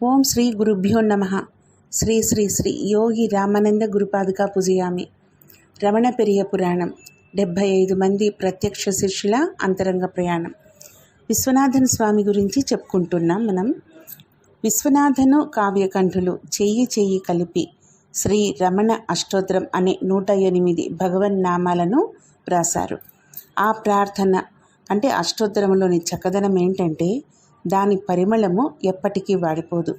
ఓం శ్రీ గురుభ్యో నమ. శ్రీ శ్రీ శ్రీ యోగి రామానంద గురుపాదుకా పూజయామి. రమణ పెరియ పురాణం. డెబ్భై ఐదు మంది ప్రత్యక్ష శిష్యుల అంతరంగ ప్రయాణం. విశ్వనాథన్ స్వామి గురించి చెప్పుకుంటున్నాం మనం. విశ్వనాథను కావ్యకంఠులు చెయ్యి చెయ్యి కలిపి శ్రీ రమణ అష్టోత్తరం అనే నూట ఎనిమిది భగవన్ నామాలను వ్రాసారు ఆ ప్రార్థన అంటే అష్టోత్తరంలోని చక్కదనం ఏంటంటే దాని పరిమళము ఎప్పటికీ వాడిపోదు.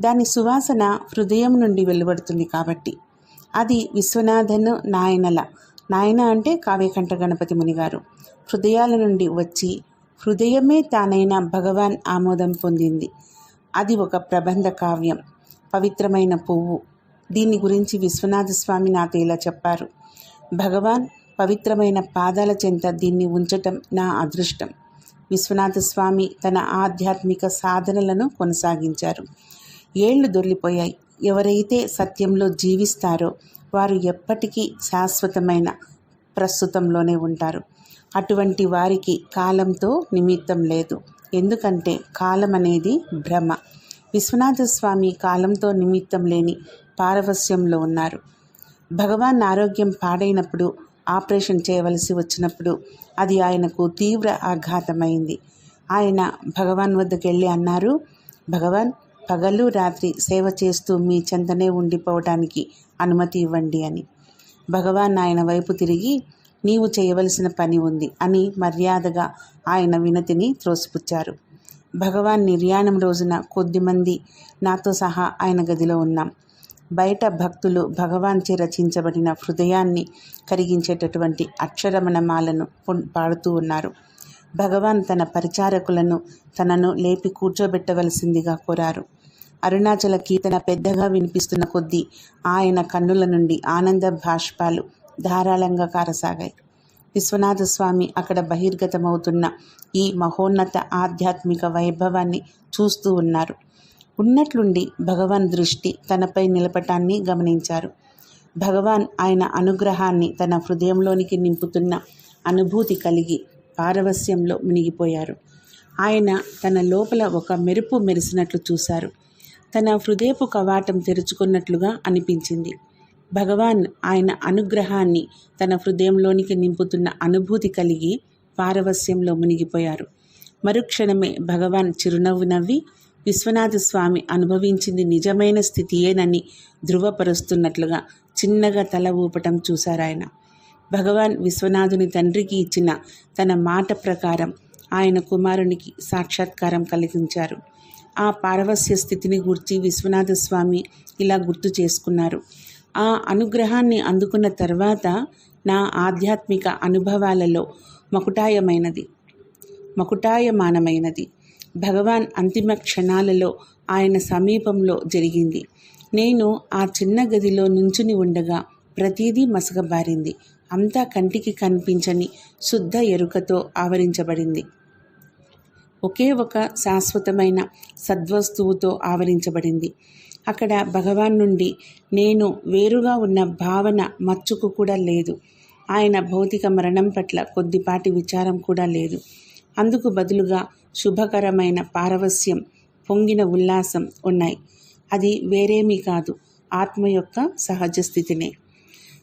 దాని సువాసన హృదయం నుండి వెలువడుతుంది కాబట్టి. అది విశ్వనాథన్ నాయనల. నాయన అంటే కావ్యకంఠ గణపతి మునిగారు. హృదయాల నుండి వచ్చి హృదయమే తానైన భగవాన్ ఆమోదం పొందింది. అది ఒక ప్రబంధ కావ్యం. పవిత్రమైన పువ్వు. దీని గురించి విశ్వనాథ స్వామి నాతో ఇలా చెప్పారు. భగవాన్ పవిత్రమైన పాదాల చెంత దీన్ని ఉంచటం నా అదృష్టం. విశ్వనాథ స్వామి తన ఆధ్యాత్మిక సాధనలను కొనసాగించారు. ఏళ్ళు దొర్లిపోయాయి ఎవరైతే సత్యంలో జీవిస్తారో వారు ఎప్పటికీ శాశ్వతమైన ప్రస్తుతంలోనే ఉంటారు. అటువంటి వారికి కాలంతో నిమిత్తం లేదు. ఎందుకంటే కాలం అనేది భ్రమ. విశ్వనాథ స్వామి కాలంతో నిమిత్తం లేని పారవస్యంలో ఉన్నారు. భగవాన్ ఆరోగ్యం పాడైనప్పుడు ఆపరేషన్ చేయవలసి వచ్చినప్పుడు అది ఆయనకు తీవ్ర ఆఘాతమైంది. ఆయన భగవాన్ వద్దకు వెళ్ళి అన్నారు భగవాన్ పగలు రాత్రి సేవ చేస్తూ మీ చెంతనే ఉండిపోవటానికి అనుమతి ఇవ్వండి అని. భగవాన్ ఆయన వైపు తిరిగి నీవు చేయవలసిన పని ఉంది అని మర్యాదగా ఆయన వినతిని త్రోసిపుచ్చారు. భగవాన్ నిర్యాణం రోజున కొద్దిమంది నాతో సహా ఆయన గదిలో ఉన్నాం. బయట భక్తులు భగవాన్చే రచించబడిన హృదయాన్ని కరిగించేటటువంటి అక్షరమణమాలను పాడుతూ ఉన్నారు. భగవాన్ తన పరిచారకులను తనను లేపి కూర్చోబెట్టవలసిందిగా కోరారు. అరుణాచల కీర్తన పెద్దగా వినిపిస్తున్న కొద్దీ ఆయన కన్నుల నుండి ఆనంద భాష్పాలు ధారాళంగా కారసాగాయి. విశ్వనాథ స్వామి అక్కడ బహిర్గతమవుతున్న ఈ మహోన్నత ఆధ్యాత్మిక వైభవాన్ని చూస్తూ ఉన్నారు. ఉన్నట్లుండి భగవాన్ దృష్టి తనపై నిలపటాన్ని గమనించారు. భగవాన్ ఆయన అనుగ్రహాన్ని తన హృదయంలోనికి నింపుతున్న అనుభూతి కలిగి పారవస్యంలో మునిగిపోయారు. ఆయన తన లోపల ఒక మెరుపు మెరిసినట్లు చూశారు. తన హృదయపు కవాటం తెరుచుకున్నట్లుగా అనిపించింది. భగవాన్ ఆయన అనుగ్రహాన్ని తన హృదయంలోనికి నింపుతున్న అనుభూతి కలిగి పారవస్యంలో మునిగిపోయారు. మరుక్షణమే భగవాన్ చిరునవ్వు నవ్వి విశ్వనాథ స్వామి అనుభవించింది నిజమైన స్థితియేనని ధృవపరుస్తున్నట్లుగా చిన్నగా తల ఊపటం చూశారాయన భగవాన్ విశ్వనాథుని తండ్రికి ఇచ్చిన తన మాట ప్రకారం ఆయన కుమారునికి సాక్షాత్కారం కలిగించారు. ఆ పారవస్య స్థితిని గుర్చి విశ్వనాథ స్వామి ఇలా గుర్తు చేసుకున్నారు. ఆ అనుగ్రహాన్ని అందుకున్న తర్వాత నా ఆధ్యాత్మిక అనుభవాలలో మకుటాయమైనది మకుటాయమానమైనది. భగవాన్ అంతిమ క్షణాలలో ఆయన సమీపంలో జరిగింది. నేను ఆ చిన్న గదిలో నుంచుని ఉండగా ప్రతిదీ మసకబారింది. అంతా కంటికి కనిపించని శుద్ధ ఎరుకతో ఆవరించబడింది. ఒకే ఒక శాశ్వతమైన సద్వస్తువుతో ఆవరించబడింది. అక్కడ భగవాన్ నుండి నేను వేరుగా ఉన్న భావన మచ్చుకు కూడా లేదు. ఆయన భౌతిక మరణం పట్ల కొద్దిపాటి విచారం కూడా లేదు. అందుకు బదులుగా శుభకరమైన పారవస్యం పొంగిన ఉల్లాసం ఉన్నాయి. అది వేరేమీ కాదు. ఆత్మ యొక్క సహజ స్థితినే.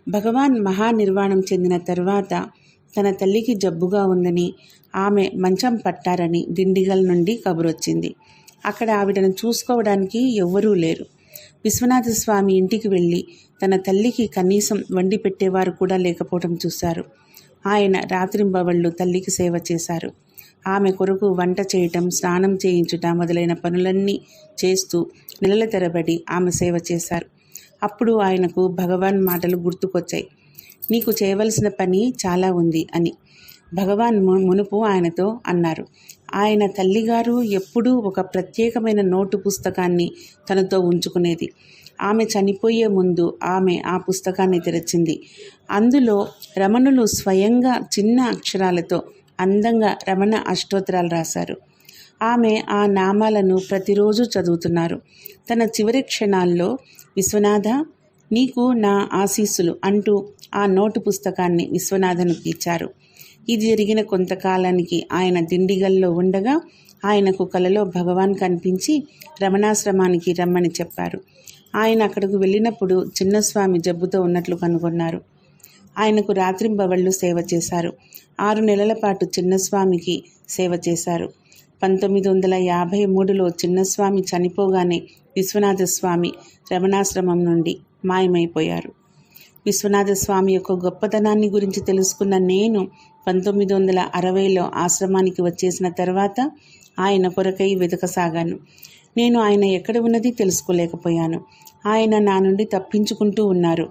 భగవాన్ మహానిర్వాణం చెందిన తర్వాత తన తల్లికి జబ్బుగా ఉందని ఆమె మంచం పట్టారని దిండిగల్ నుండి కబురొచ్చింది. అక్కడ ఆవిడను చూసుకోవడానికి ఎవ్వరూ లేరు. విశ్వనాథ స్వామి ఇంటికి వెళ్ళి తన తల్లికి కనీసం వండి పెట్టేవారు కూడా లేకపోవడం చూశారు. ఆయన రాత్రింబవళ్ళు తల్లికి సేవ చేశారు. ఆమె కొరకు వంట చేయటం స్నానం చేయించుట మొదలైన పనులన్నీ చేస్తూ నెలల తెరబడి ఆమె సేవ చేశారు. అప్పుడు ఆయనకు భగవాన్ మాటలు గుర్తుకొచ్చాయి. నీకు చేయవలసిన పని చాలా ఉంది అని భగవాన్ మునుపు ఆయనతో అన్నారు. ఆయన తల్లిగారు ఎప్పుడూ ఒక ప్రత్యేకమైన నోటు పుస్తకాన్ని తనతో ఉంచుకునేది. ఆమె చనిపోయే ముందు ఆమె ఆ పుస్తకాన్ని తెరచింది. అందులో రమణులు స్వయంగా చిన్న అక్షరాలతో అందంగా రమణ అష్టోత్తరాలు రాశారు. ఆమె ఆ నామాలను ప్రతిరోజు చదువుతున్నారు. తన చివరి క్షణాల్లో విశ్వనాథ నీకు నా ఆశీస్సులు అంటూ ఆ నోటు పుస్తకాన్ని విశ్వనాథను ఇచ్చారు ఇది జరిగిన కొంతకాలానికి ఆయన దిండిగల్లో ఉండగా ఆయనకు కలలో భగవాన్ కనిపించి రమణాశ్రమానికి రమ్మని చెప్పారు. ఆయన అక్కడకు వెళ్ళినప్పుడు చిన్నస్వామి జబ్బుతో ఉన్నట్లు కనుగొన్నారు. ఆయనకు రాత్రింబవళ్ళు సేవ చేశారు. ఆరు నెలల పాటు చిన్నస్వామికి సేవ చేశారు. పంతొమ్మిది వందల యాభై మూడులో చిన్నస్వామి చనిపోగానే విశ్వనాథస్వామి రమణాశ్రమం నుండి మాయమైపోయారు. విశ్వనాథస్వామి యొక్క గొప్పతనాన్ని గురించి తెలుసుకున్న నేను పంతొమ్మిది వందల అరవైలో ఆశ్రమానికి వచ్చేసిన తర్వాత ఆయన కొరకై వెతకసాగాను. నేను ఆయన ఎక్కడ ఉన్నది తెలుసుకోలేకపోయాను. ఆయన నా నుండి తప్పించుకుంటూ ఉన్నారు.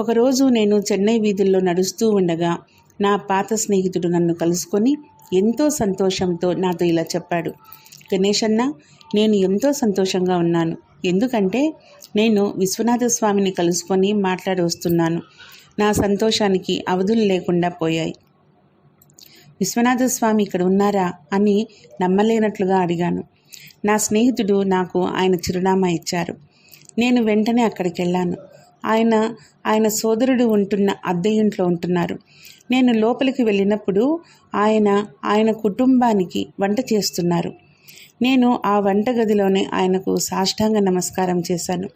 ఒకరోజు నేను చెన్నై వీధుల్లో నడుస్తూ ఉండగా నా పాత స్నేహితుడు నన్ను కలుసుకొని ఎంతో సంతోషంతో నాతో ఇలా చెప్పాడు. గణేష్ అన్న నేను ఎంతో సంతోషంగా ఉన్నాను. ఎందుకంటే నేను విశ్వనాథ స్వామిని కలుసుకొని మాట్లాడి వస్తున్నాను. నా సంతోషానికి అవధులు లేకుండా పోయాయి. విశ్వనాథ స్వామి ఇక్కడ ఉన్నారా అని నమ్మలేనట్లుగా అడిగాను. నా స్నేహితుడు నాకు ఆయన చిరునామా ఇచ్చారు. నేను వెంటనే అక్కడికి వెళ్ళాను. ఆయన ఆయన సోదరుడు ఉంటున్న అద్దె ఇంట్లో ఉంటున్నారు. నేను లోపలికి వెళ్ళినప్పుడు ఆయన ఆయన కుటుంబానికి వంట చేస్తున్నారు. నేను ఆ వంటగదిలోనే ఆయనకు సాష్టాంగ నమస్కారం చేశాను.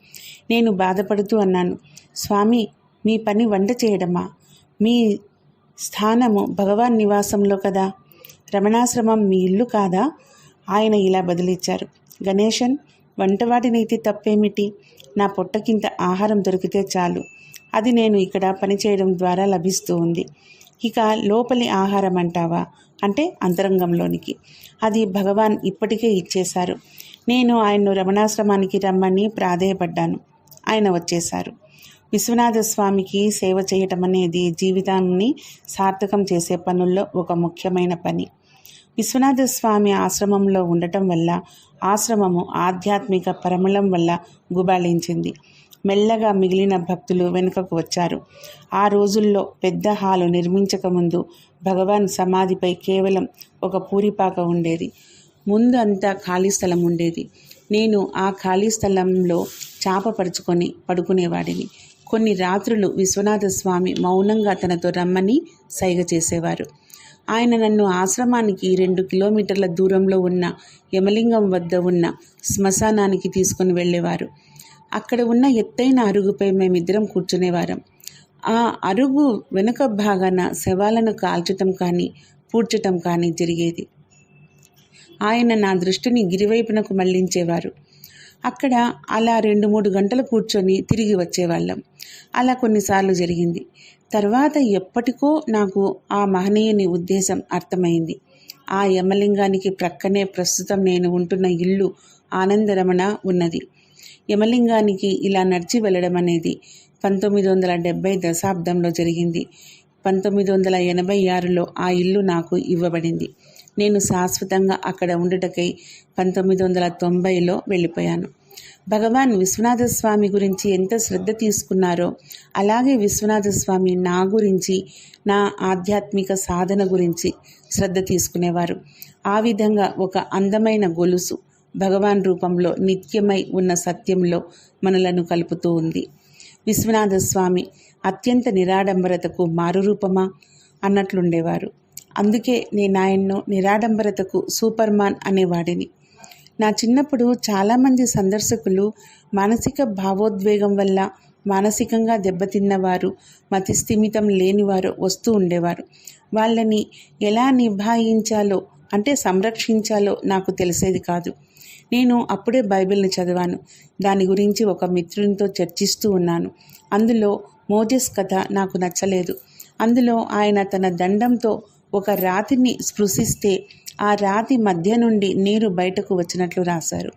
నేను బాధపడుతూ అన్నాను స్వామి మీ పని వంట చేయడమా? మీ స్థానము భగవాన్ నివాసంలో కదా? రమణాశ్రమం మీ ఇల్లు కాదా? ఆయన ఇలా బదిలిచ్చారు గణేశన్ వంటవాడినైతే తప్పేమిటి? నా పొట్టకింత ఆహారం దొరికితే చాలు. అది నేను ఇక్కడ పనిచేయడం ద్వారా లభిస్తూ ఉంది. ఇక లోపలి ఆహారం అంటావా? అంటే అంతరంగంలోనికి. అది భగవాన్ ఇప్పటికే ఇచ్చేశారు. నేను ఆయన్ను రమణాశ్రమానికి రమ్మని ప్రాధేయపడ్డాను. ఆయన వచ్చేశారు. విశ్వనాథ స్వామికి సేవ చేయటం అనేది జీవితాన్ని సార్థకం చేసే పనుల్లో ఒక ముఖ్యమైన పని. విశ్వనాథ స్వామి ఆశ్రమంలో ఉండటం వల్ల ఆశ్రమము ఆధ్యాత్మిక పరిమళం వల్ల గుబాళించింది. మెల్లగా మిగిలిన భక్తులు వెనుకకు వచ్చారు. ఆ రోజుల్లో పెద్ద హాలు నిర్మించకముందు భగవాన్ సమాధిపై కేవలం ఒక పూరిపాక ఉండేది. ముందు అంతా ఖాళీ స్థలం ఉండేది. నేను ఆ ఖాళీ స్థలంలో చాప పరుచుకొని పడుకునేవాడిని. కొన్ని రాత్రులు విశ్వనాథ స్వామి మౌనంగా తనతో రమ్మని సైగ చేసేవారు. ఆయన నన్ను ఆశ్రమానికి రెండు కిలోమీటర్ల దూరంలో ఉన్న యమలింగం వద్ద ఉన్న శ్మశానానికి తీసుకుని వెళ్ళేవారు. అక్కడ ఉన్న ఎత్తైన అరుగుపై మేమిద్దరం కూర్చునేవారం. ఆ అరుగు వెనుక భాగాన శవాలను కాల్చటం కానీ పూడ్చటం కానీ జరిగేది. ఆయన నా దృష్టిని గిరివైపునకు మళ్ళించేవారు. అక్కడ అలా రెండు మూడు గంటలు కూర్చొని తిరిగి వచ్చేవాళ్ళం. అలా కొన్నిసార్లు జరిగింది. తర్వాత ఎప్పటికో నాకు ఆ మహనీయుని ఉద్దేశం అర్థమైంది. ఆ యమలింగానికి ప్రక్కనే ప్రస్తుతం నేను ఉంటున్న ఇల్లు ఆనందరమణ ఉన్నది. యమలింగానికి ఇలా నడిచి వెళ్ళడం అనేది పంతొమ్మిది వందల డెబ్భై దశాబ్దంలో జరిగింది. పంతొమ్మిది వందల ఎనభై ఆరులో ఆ ఇల్లు నాకు ఇవ్వబడింది. నేను శాశ్వతంగా అక్కడ ఉండుటకై పంతొమ్మిది వందల తొంభైలో వెళ్ళిపోయాను. భగవాన్ విశ్వనాథ స్వామి గురించి ఎంత శ్రద్ధ తీసుకున్నారో అలాగే విశ్వనాథ స్వామి నా గురించి నా ఆధ్యాత్మిక సాధన గురించి శ్రద్ధ తీసుకునేవారు. ఆ విధంగా ఒక అందమైన గొలుసు భగవాన్ రూపంలో నిత్యమై ఉన్న సత్యంలో మనలను కలుపుతూ ఉంది. విశ్వనాథ స్వామి అత్యంత నిరాడంబరతకు మారురూపమా? అన్నట్లుండేవారు. అందుకే నేను ఆయన్ను నిరాడంబరతకు సూపర్ మాన్ అనేవాడిని. నా చిన్నప్పుడు చాలామంది సందర్శకులు మానసిక భావోద్వేగం వల్ల మానసికంగా దెబ్బతిన్నవారు మతిస్థిమితం లేనివారు వస్తూ ఉండేవారు. వాళ్ళని ఎలా నిభాయించాలో అంటే సంరక్షించాలో నాకు తెలిసేది కాదు. నేను అప్పుడే బైబిల్ని చదివాను. దాని గురించి ఒక మిత్రునితో చర్చిస్తూ ఉన్నాను. అందులో మోజెస్ కథ నాకు నచ్చలేదు. అందులో ఆయన తన దండంతో ఒక రాతిని స్పృశిస్తే ఆ రాతి మధ్య నుండి నీరు బయటకు వచ్చినట్లు రాశారు.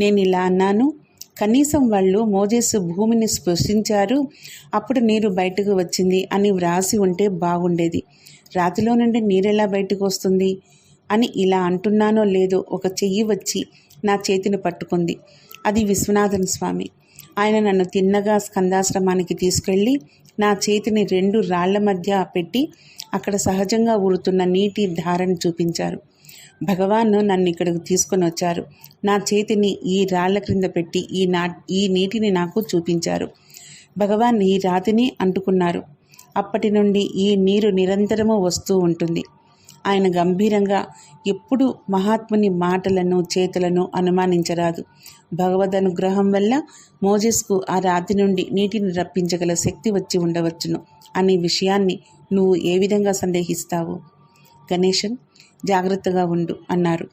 నేను ఇలా అన్నాను కనీసం వాళ్ళు మోజేసు భూమిని స్పృశించారు అప్పుడు నీరు బయటకు వచ్చింది అని వ్రాసి ఉంటే బాగుండేది. రాతిలో నుండి నీరెలా బయటకు వస్తుంది అని ఇలా అంటున్నానో లేదో ఒక చెయ్యి వచ్చి నా చేతిని పట్టుకుంది. అది విశ్వనాథన్ స్వామి. ఆయన నన్ను తిన్నగా స్కందాశ్రమానికి తీసుకెళ్ళి నా చేతిని రెండు రాళ్ళ మధ్య పెట్టి అక్కడ సహజంగా ఊరుతున్న నీటి ధారను చూపించారు. భగవాన్ నన్ను ఇక్కడికి తీసుకొని వచ్చారు. నా చేతిని ఈ రాళ్ళ క్రింద పెట్టి ఈ నా ఈ నీటిని నాకు చూపించారు. భగవాన్ ఈ రాతిని అంటుకున్నారు. అప్పటి నుండి ఈ నీరు నిరంతరము వస్తూ ఉంటుంది. ఆయన గంభీరంగా ఎప్పుడు మహాత్ముని మాటలను చేతులను అనుమానించరాదు. భగవద్ అనుగ్రహం వల్ల మోజెస్కు ఆ రాతి నుండి నీటిని రప్పించగల శక్తి వచ్చి ఉండవచ్చును అనే విషయాన్ని నువ్వు ఏ విధంగా సందేహిస్తావు? గణేశన్ జాగ్రత్తగా ఉండు అన్నారు.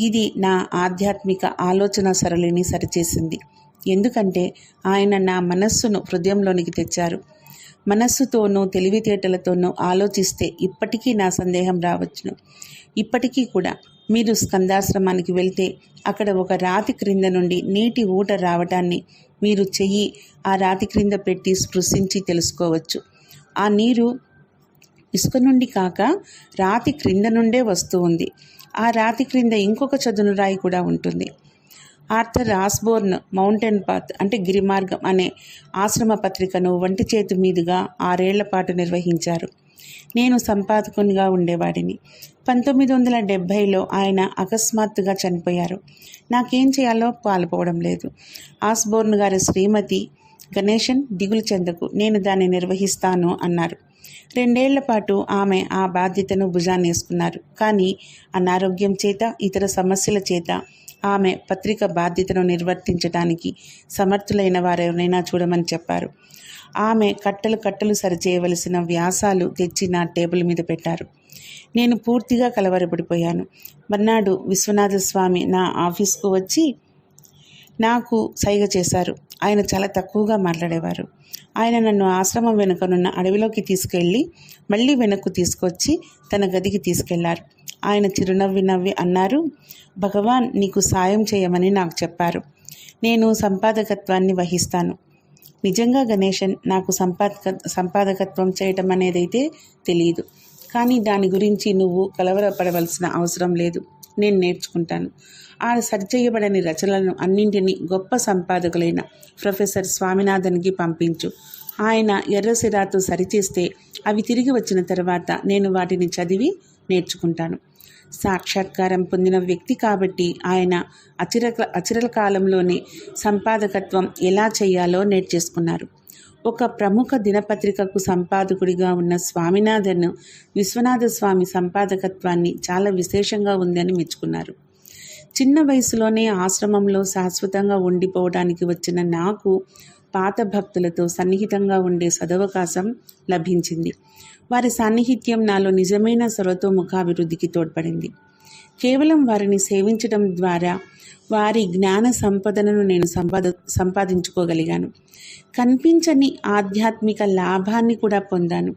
ఇది నా ఆధ్యాత్మిక ఆలోచన సరళిని సరిచేసింది. ఎందుకంటే ఆయన నా మనస్సును హృదయంలోనికి తెచ్చారు. మనస్సుతోనూ తెలివితేటలతోనూ ఆలోచిస్తే ఇప్పటికీ నా సందేహం రావచ్చును. ఇప్పటికీ కూడా మీరు స్కందాశ్రమానికి వెళ్తే అక్కడ ఒక రాతి క్రింద నుండి నీటి ఊట రావటాన్ని మీరు చెయ్యి ఆ రాతి క్రింద పెట్టి స్పృశించి తెలుసుకోవచ్చు. ఆ నీరు ఇసుక నుండి కాక రాతి క్రింద నుండే వస్తూ ఉంది. ఆ రాతి క్రింద ఇంకొక చదును రాయి కూడా ఉంటుంది. ఆర్థర్ ఆస్బోర్న్ మౌంటైన్ పాత్ అంటే గిరిమార్గం అనే ఆశ్రమ పత్రికను వంటి చేతి మీదుగా ఆరేళ్ళ పాటు నిర్వహించారు. నేను సంపాదకునిగా ఉండేవాడిని. పంతొమ్మిది వందల డెబ్భైలో ఆయన అకస్మాత్తుగా చనిపోయారు. నాకేం చేయాలో పాల్పోవడం లేదు. ఆస్బోర్న్ గారి శ్రీమతి గణేషన్ దిగులు చెందకు. నేను దాన్ని నిర్వహిస్తాను అన్నారు. రెండేళ్ళ పాటు ఆమె ఆ బాధ్యతను భుజాన్నేసుకున్నారు కానీ అనారోగ్యం చేత ఇతర సమస్యల చేత ఆమె పత్రిక బాధ్యతను నిర్వర్తించడానికి సమర్థులైన వారెవరైనా చూడమని చెప్పారు. ఆమె కట్టలు కట్టలు సరిచేయవలసిన వ్యాసాలు తెచ్చి నా టేబుల్ మీద పెట్టారు. నేను పూర్తిగా కలవరపడిపోయాను. మర్నాడు విశ్వనాథ స్వామి నా ఆఫీస్కు వచ్చి నాకు సైగ చేశారు. ఆయన చాలా తక్కువగా మాట్లాడేవారు. ఆయన నన్ను ఆశ్రమం వెనుకనున్న అడవిలోకి తీసుకెళ్ళి మళ్ళీ వెనక్కు తీసుకొచ్చి తన గదికి తీసుకెళ్ళారు. ఆయన చిరునవ్వి నవ్వి అన్నారు భగవాన్ నీకు సాయం చేయమని నాకు చెప్పారు. నేను సంపాదకత్వాన్ని వహిస్తాను. నిజంగా గణేశన్ నాకు సంపాదక సంపాదకత్వం చేయటం అనేదైతే తెలియదు కానీ దాని గురించి నువ్వు కలవరపడవలసిన అవసరం లేదు. నేను నేర్చుకుంటాను. ఆ సరిచేయబడని రచనలను అన్నింటినీ గొప్ప సంపాదకులైన ప్రొఫెసర్ స్వామినాథన్కి పంపించు. ఆయన ఎర్రసిరాతో సరిచేస్తే అవి తిరిగి వచ్చిన తర్వాత నేను వాటిని చదివి నేర్చుకుంటాను. సాక్షాత్కారం పొందిన వ్యక్తి కాబట్టి ఆయన అచిర అచిరల కాలంలోనే సంపాదకత్వం ఎలా చేయాలో నేర్చేసుకున్నారు. ఒక ప్రముఖ దినపత్రికకు సంపాదకుడిగా ఉన్న స్వామినాథన్ విశ్వనాథ స్వామి సంపాదకత్వాన్ని చాలా విశేషంగా ఉందని మెచ్చుకున్నారు. చిన్న వయసులోనే ఆశ్రమంలో శాశ్వతంగా ఉండిపోవడానికి వచ్చిన నాకు పాత భక్తులతో సన్నిహితంగా ఉండే సదవకాశం లభించింది. వారి సాన్నిహిత్యం నాలో నిజమైన సర్వతోముఖాభివృద్ధికి తోడ్పడింది. కేవలం వారిని సేవించడం ద్వారా వారి జ్ఞాన సంపదను నేను సంపాద సంపాదించుకోగలిగాను. కనిపించని ఆధ్యాత్మిక లాభాన్ని కూడా పొందాను.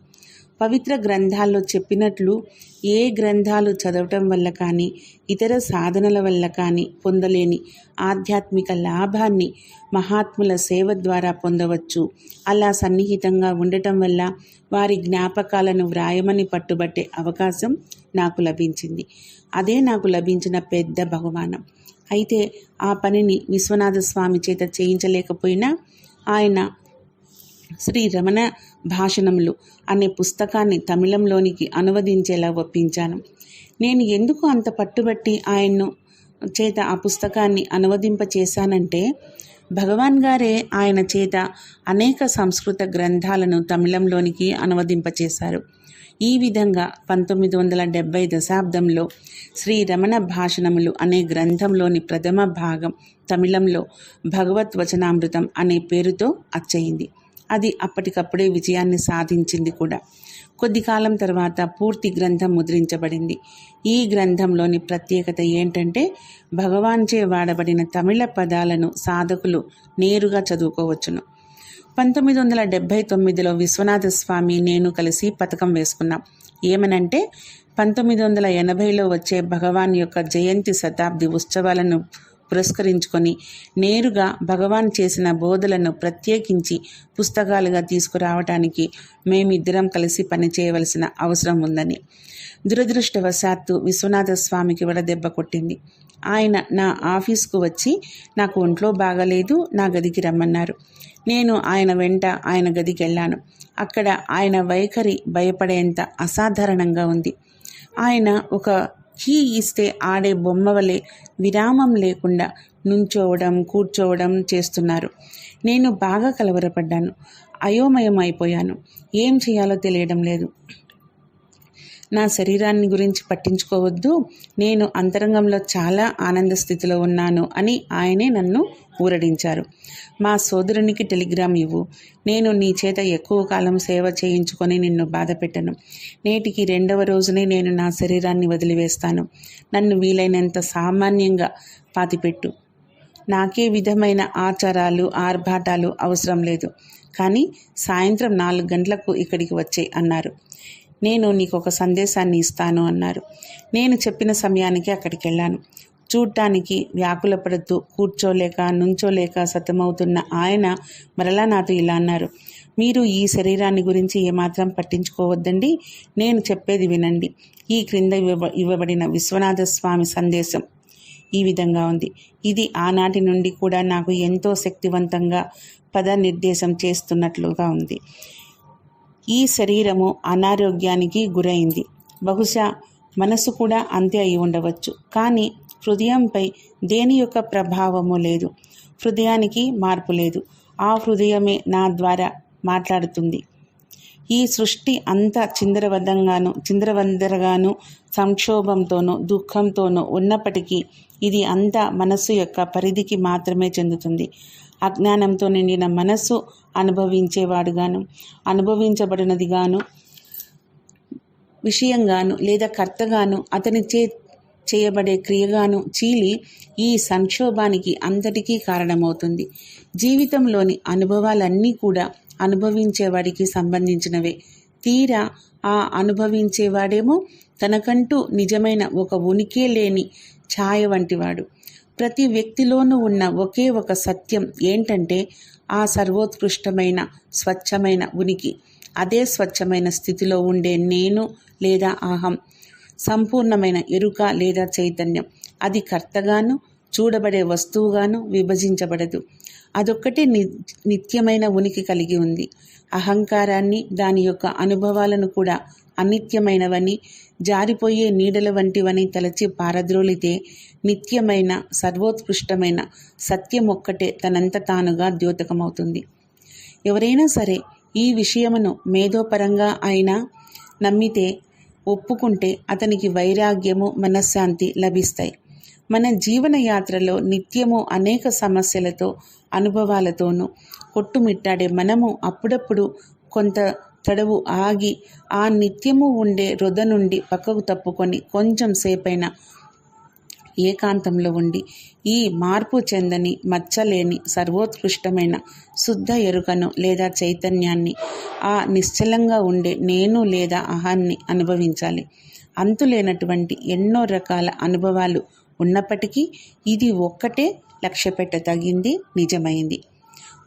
పవిత్ర గ్రంథాల్లో చెప్పినట్లు ఏ గ్రంథాలు చదవటం వల్ల కానీ ఇతర సాధనల వల్ల కానీ పొందలేని ఆధ్యాత్మిక లాభాన్ని మహాత్ముల సేవ ద్వారా పొందవచ్చు. అలా సన్నిహితంగా ఉండటం వల్ల వారి జ్ఞాపకాలను వ్రాయమని పట్టుబట్టే అవకాశం నాకు లభించింది. అదే నాకు లభించిన పెద్ద బహుమానం. అయితే ఆ పనిని విశ్వనాథ స్వామి చేత చేయించలేకపోయినా ఆయన శ్రీ రమణ భాషణములు అనే పుస్తకాన్ని తమిళంలోనికి అనువదించేలా ఒప్పించాను. నేను ఎందుకు అంత పట్టుబట్టి ఆయన్ను చేత ఆ పుస్తకాన్ని అనువదింప చేశానంటే భగవాన్ గారే ఆయన చేత అనేక సంస్కృత గ్రంథాలను తమిళంలోనికి అనువదింపచేశారు. ఈ విధంగా పంతొమ్మిది వందల డెబ్భై దశాబ్దంలో శ్రీ రమణ భాషణములు అనే గ్రంథంలోని ప్రథమ భాగం తమిళంలో భగవత్ వచనామృతం అనే పేరుతో అచ్చయింది. అది అప్పటికప్పుడే విజయాన్ని సాధించింది కూడా. కొద్ది కాలం తర్వాత పూర్తి గ్రంథం ముద్రించబడింది. ఈ గ్రంథంలోని ప్రత్యేకత ఏంటంటే భగవాన్చే వాడబడిన తమిళ పదాలను సాధకులు నేరుగా చదువుకోవచ్చును. పంతొమ్మిది వందల డెబ్భై తొమ్మిదిలో విశ్వనాథ స్వామి నేను కలిసి పథకం వేసుకున్నాం. ఏమనంటే పంతొమ్మిది వందల ఎనభైలో వచ్చే భగవాన్ యొక్క జయంతి శతాబ్ది ఉత్సవాలను పురస్కరించుకొని నేరుగా భగవాన్ చేసిన బోధలను ప్రత్యేకించి పుస్తకాలుగా తీసుకురావటానికి మేమిద్దరం కలిసి పనిచేయవలసిన అవసరం ఉందని. దురదృష్టవశాత్తు విశ్వనాథ స్వామికి వడదెబ్బ కొట్టింది. ఆయన నా ఆఫీస్కు వచ్చి నాకు ఒంట్లో బాగలేదు నా గదికి రమ్మన్నారు. నేను ఆయన వెంట ఆయన గదికి వెళ్ళాను. అక్కడ ఆయన వైఖరి భయపడేంత అసాధారణంగా ఉంది. ఆయన ఒక కీ ఇస్తే ఆడే బొమ్మ వలె విరామం లేకుండా నుంచోవడం కూర్చోవడం చేస్తున్నారు. నేను బాగా కలవరపడ్డాను. అయోమయం అయిపోయాను ఏం చేయాలో తెలియడం లేదు. నా శరీరాన్ని గురించి పట్టించుకోవద్దు. నేను అంతరంగంలో చాలా ఆనంద స్థితిలో ఉన్నాను అని ఆయనే నన్ను ఊరడించారు. మా సోదరునికి టెలిగ్రామ్ ఇవ్వు. నేను నీ చేత ఎక్కువ కాలం సేవ చేయించుకొని నిన్ను బాధపెట్టను. నేటికి రెండవ రోజునే నేను నా శరీరాన్ని వదిలివేస్తాను. నన్ను వీలైనంత సామాన్యంగా పాతిపెట్టు. నాకే విధమైన ఆచారాలు ఆర్భాటాలు అవసరం లేదు. కానీ సాయంత్రం నాలుగు గంటలకు ఇక్కడికి వచ్చే అన్నారు. నేను నీకు ఒక సందేశాన్ని ఇస్తాను అన్నారు. నేను చెప్పిన సమయానికి అక్కడికి వెళ్ళాను చూడటానికి వ్యాకులపడుతూ కూర్చోలేక నుంచోలేక సతమవుతున్న ఆయన మరలా నాతో ఇలా అన్నారు. మీరు ఈ శరీరాన్ని గురించి ఏమాత్రం పట్టించుకోవద్దండి. నేను చెప్పేది వినండి. ఈ క్రింద ఇవ్వ ఇవ్వబడిన విశ్వనాథ స్వామి సందేశం ఈ విధంగా ఉంది. ఇది ఆనాటి నుండి కూడా నాకు ఎంతో శక్తివంతంగా పద నిర్దేశం చేస్తున్నట్లుగా ఉంది. ఈ శరీరము అనారోగ్యానికి గురైంది. బహుశా మనసు కూడా అంతే అయి ఉండవచ్చు. కానీ హృదయంపై దేని యొక్క ప్రభావము లేదు. హృదయానికి మార్పు లేదు. ఆ హృదయమే నా ద్వారా మాట్లాడుతుంది. ఈ సృష్టి అంతా చిందరవద్దంగాను చిందరవందరగాను సంక్షోభంతోనూ దుఃఖంతోనూ ఉన్నప్పటికీ ఇది అంతా మనస్సు యొక్క పరిధికి మాత్రమే చెందుతుంది. అజ్ఞానంతో నిండిన మనస్సు అనుభవించేవాడుగాను అనుభవించబడినదిగాను విషయంగాను లేదా కర్తగాను అతని చే చేయబడే క్రియగాను చీలి ఈ సంక్షోభానికి అంతటికీ కారణమవుతుంది. జీవితంలోని అనుభవాలన్నీ కూడా అనుభవించేవాడికి సంబంధించినవే. తీరా ఆ అనుభవించేవాడేమో తనకంటూ నిజమైన ఒక ఉనికే లేని ఛాయ వంటివాడు. ప్రతి వ్యక్తిలోనూ ఉన్న ఒకే ఒక సత్యం ఏంటంటే ఆ సర్వోత్కృష్టమైన స్వచ్ఛమైన ఉనికి. అదే స్వచ్ఛమైన స్థితిలో ఉండే నేను లేదా అహం. సంపూర్ణమైన ఎరుక లేదా చైతన్యం. అది కర్తగాను చూడబడే వస్తువుగాను విభజించబడదు. అదొక్కటే ని నిత్యమైన ఉనికి కలిగి ఉంది. అహంకారాన్ని దాని యొక్క అనుభవాలను కూడా అనిత్యమైనవని జారిపోయే నీడల వంటివని తలచి పారద్రోలితే నిత్యమైన సర్వోత్కృష్టమైన సత్యం ఒక్కటే తనంత తానుగా ద్యోతకమవుతుంది. ఎవరైనా సరే ఈ విషయమును మేధోపరంగా అయినా నమ్మితే ఒప్పుకుంటే అతనికి వైరాగ్యము మనశ్శాంతి లభిస్తాయి. మన జీవన యాత్రలో నిత్యము అనేక సమస్యలతో అనుభవాలతోనూ కొట్టుమిట్టాడే మనము అప్పుడప్పుడు కొంత తడవు ఆగి ఆ నిత్యము ఉండే రొద నుండి పక్కకు తప్పుకొని కొంచెం సేపైన ఏకాంతంలో ఉండి ఈ మార్పు చెందని మచ్చలేని సర్వోత్కృష్టమైన శుద్ధ ఎరుకను లేదా చైతన్యాన్ని ఆ నిశ్చలంగా ఉండే నేను లేదా అహాన్ని అనుభవించాలి. అంతులేనటువంటి ఎన్నో రకాల అనుభవాలు ఉన్నప్పటికీ ఇది ఒక్కటే లక్ష్యపెట్టదగింది నిజమైంది.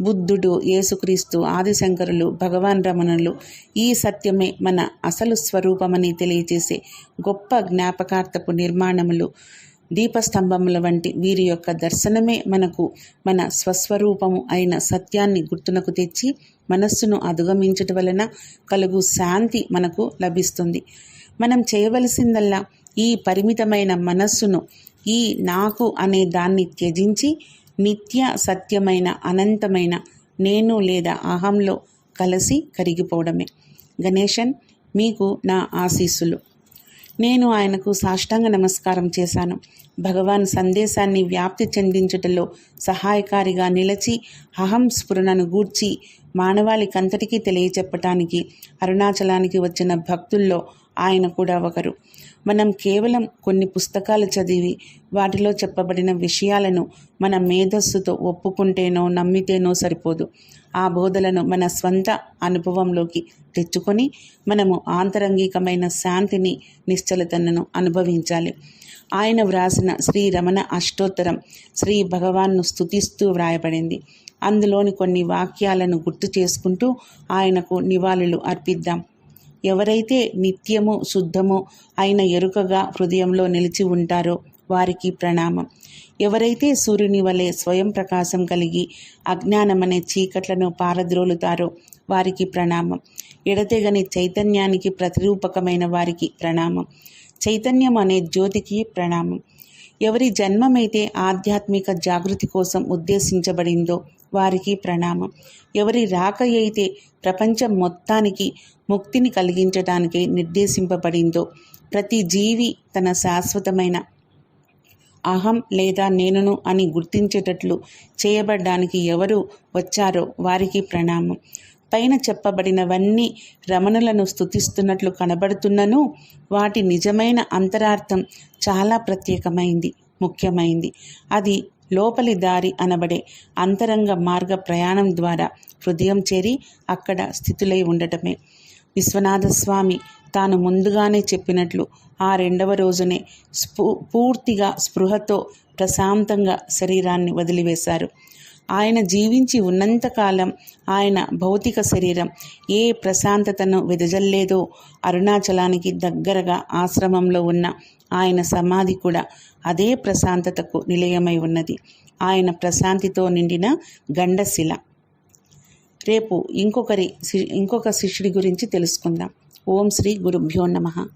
బుద్ధుడు యేసుక్రీస్తు ఆదిశంకరులు భగవాన్ రమణులు ఈ సత్యమే మన అసలు స్వరూపమని తెలియజేసే గొప్ప జ్ఞాపకార్థపు నిర్మాణములు దీపస్తంభముల వంటి వీరి యొక్క దర్శనమే మనకు మన స్వస్వరూపము అయిన సత్యాన్ని గుర్తునకు తెచ్చి మనస్సును అధిగమించట వలన కలుగు శాంతి మనకు లభిస్తుంది. మనం చేయవలసిందల్లా ఈ పరిమితమైన మనస్సును ఈ నాకు అనే దాన్ని త్యజించి నిత్య సత్యమైన అనంతమైన నేను లేదా అహంలో కలిసి కరిగిపోవడమే. గణేశన్ మీకు నా ఆశీస్సులు. నేను ఆయనకు సాష్టాంగ నమస్కారం చేశాను. భగవాన్ సందేశాన్ని వ్యాప్తి చెందించుటలో సహాయకారిగా నిలిచి అహం స్ఫురణను గూర్చి మానవాళికంతటికీ తెలియచెప్పటానికి అరుణాచలానికి వచ్చిన భక్తుల్లో ఆయన కూడా ఒకరు. మనం కేవలం కొన్ని పుస్తకాలు చదివి వాటిలో చెప్పబడిన విషయాలను మన మేధస్సుతో ఒప్పుకుంటేనో నమ్మితేనో సరిపోదు. ఆ బోధలను మన స్వంత అనుభవంలోకి తెచ్చుకొని మనము ఆంతరంగికమైన శాంతిని నిశ్చలతను అనుభవించాలి. ఆయన వ్రాసిన శ్రీ రమణ అష్టోత్తరం శ్రీ భగవాన్ను స్తుతిస్తూ వ్రాయబడింది. అందులోని కొన్ని వాక్యాలను గుర్తు చేసుకుంటూ ఆయనకు నివాళులు అర్పిద్దాం. ఎవరైతే నిత్యము శుద్ధము అయిన ఎరుకగా హృదయంలో నిలిచి ఉంటారో వారికి ప్రణామం. ఎవరైతే సూర్యుని వలె స్వయం ప్రకాశం కలిగి అజ్ఞానమనే చీకట్లను పారద్రోలుతారో వారికి ప్రణామం. ఎడతెగని చైతన్యానికి ప్రతిరూపకమైన వారికి ప్రణామం. చైతన్యం అనే జ్యోతికి ప్రణామం. ఎవరి జన్మమైతే ఆధ్యాత్మిక జాగృతి కోసం ఉద్దేశించబడిందో వారికి ప్రణామం. ఎవరి రాక అయితే ప్రపంచం మొత్తానికి ముక్తిని కలిగించడానికి నిర్దేశింపబడిందో ప్రతి జీవి తన శాశ్వతమైన అహం లేదా నేనును అని గుర్తించేటట్లు చేయబడ్డానికి ఎవరు వచ్చారో వారికి ప్రణామం. పైన చెప్పబడినవన్నీ రమణులను స్థుతిస్తున్నట్లు కనబడుతున్నను. వాటి నిజమైన అంతరార్థం చాలా ప్రత్యేకమైంది ముఖ్యమైంది. అది లోపలి దారి అనబడే అంతరంగ మార్గ ప్రయాణం ద్వారా హృదయం చేరి అక్కడ స్థితులై ఉండటమే. విశ్వనాథ స్వామి తాను ముందుగానే చెప్పినట్లు ఆ రెండవ రోజునే స్ఫూ పూర్తిగా స్పృహతో ప్రశాంతంగా శరీరాన్ని వదిలివేశారు. ఆయన జీవించి ఉన్నంతకాలం ఆయన భౌతిక శరీరం ఏ ప్రశాంతతను వెదజల్లేదో అరుణాచలానికి దగ్గరగా ఆశ్రమంలో ఉన్న ఆయన సమాధి కూడా అదే ప్రశాంతతకు నిలయమై ఉన్నది. ఆయన ప్రశాంతితో నిండిన గండశిల. రేపు ఇంకొకరి ఇంకొక శిష్యుడి గురించి తెలుసుకుందాం. ఓం శ్రీ గురుభ్యో నమ.